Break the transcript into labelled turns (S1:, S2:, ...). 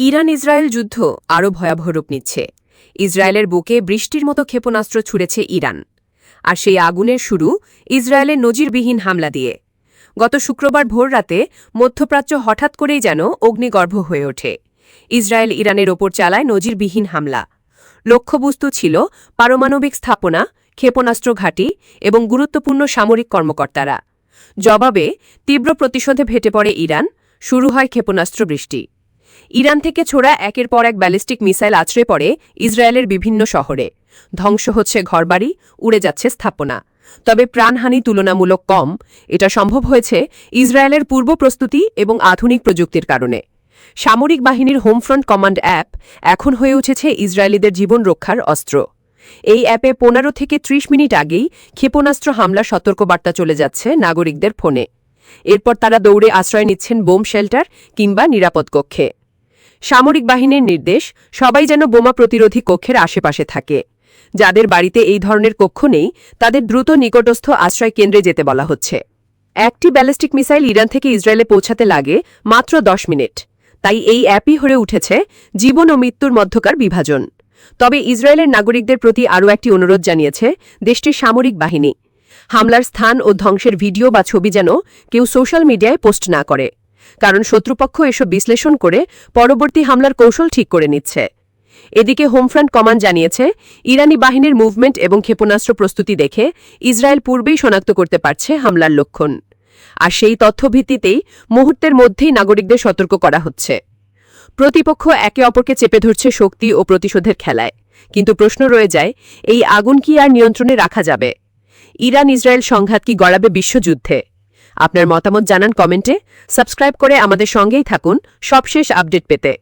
S1: Iran Israel যুদ্ধ আরও ভয়াবহ রূপ নিচ্ছে। ইসরায়েলের বুকে বৃষ্টির মতো ক্ষেপণাস্ত্র ছুড়েছে ইরান। আর সেই আগুনের শুরু ইসরায়েলের নজিরবিহীন হামলা দিয়ে। গত শুক্রবার ভোর রাতে মধ্যপ্রাচ্য হঠাৎ করেই যেন অগ্নিগর্ভ হয়ে ওঠে। ইসরায়েল ইরানের ওপর চালায় নজিরবিহীন হামলা। লক্ষ্যবস্তু ছিল পারমাণবিক স্থাপনা, ক্ষেপণাস্ত্র ঘাঁটি এবং গুরুত্বপূর্ণ সামরিক কর্মকর্তারা। জবাবে তীব্র প্রতিশোধে ভেটে পড়ে ইরান। শুরু হয় ক্ষেপণাস্ত্র বৃষ্টি। ইরান থেকে ছোড়া একের পর এক ব্যালিস্টিক মিসাইল আছড়ে পড়ে ইসরায়েলের বিভিন্ন শহরে। ধ্বংস হচ্ছে ঘরবাড়ি, উড়ে যাচ্ছে স্থাপনা। তবে প্রাণহানি তুলনামূলক কম। এটা সম্ভব হয়েছে ইসরায়েলের পূর্ব প্রস্তুতি এবং আধুনিক প্রযুক্তির কারণে। সামরিক বাহিনীর হোমফ্রন্ট কমান্ড অ্যাপ এখন হয়ে উঠেছে ইসরায়েলিদের জীবন রক্ষার অস্ত্র। এই অ্যাপে পনেরো থেকে ৩০ মিনিট আগেই ক্ষেপণাস্ত্র হামলার সতর্কবার্তা চলে যাচ্ছে নাগরিকদের ফোনে। এরপর তারা দৌড়ে আশ্রয় নিচ্ছেন বোম শেল্টার কিংবা নিরাপদ কক্ষে। সামরিক বাহিনীর নির্দেশ, সবাই যেন বোমা প্রতিরোধী কক্ষের আশেপাশে থাকে। যাদের বাড়িতে এই ধরনের কক্ষ নেই, তাদের দ্রুত নিকটস্থ আশ্রয় কেন্দ্রে যেতে বলা হচ্ছে। একটি ব্যালিস্টিক মিসাইল ইরান থেকে ইসরায়েলে পৌঁছাতে লাগে মাত্র দশ মিনিট। তাই এই অ্যাপই হয়ে উঠেছে জীবন ও মৃত্যুর মধ্যকার বিভাজন। তবে ইসরায়েলের নাগরিকদের প্রতি আরও একটি অনুরোধ জানিয়েছে দেশটির সামরিক বাহিনী। হামলার স্থান ও ধ্বংসের ভিডিও বা ছবি যেন কেউ সোশ্যাল মিডিয়ায় পোস্ট না করে। কারণ শত্রুপক্ষ এসব বিশ্লেষণ করে পরবর্তী হামলার কৌশল ঠিক করে নিচ্ছে। এদিকে হোমফ্রন্ট কমান্ড জানিয়েছে, ইরানি বাহিনীর মুভমেন্ট এবং ক্ষেপণাস্ত্র প্রস্তুতি দেখে ইসরায়েল পূর্বেই শনাক্ত করতে পারছে হামলার লক্ষণ। আর সেই তথ্যভিত্তিতেই মুহূর্তের মধ্যেই নাগরিকদের সতর্ক করা হচ্ছে। প্রতিপক্ষ একে অপরকে চেপে ধরছে শক্তি ও প্রতিশোধের খেলায়। কিন্তু প্রশ্ন রয়ে যায়, এই আগুন কি আর নিয়ন্ত্রণে রাখা যাবে? ইরান ইসরায়েল সংঘাত কি গড়াবে বিশ্বযুদ্ধে? আপনার মতামত জানান কমেন্টে। সাবস্ক্রাইব করে আমাদের সঙ্গেই থাকুন। সবশেষ আপডেট পেতে।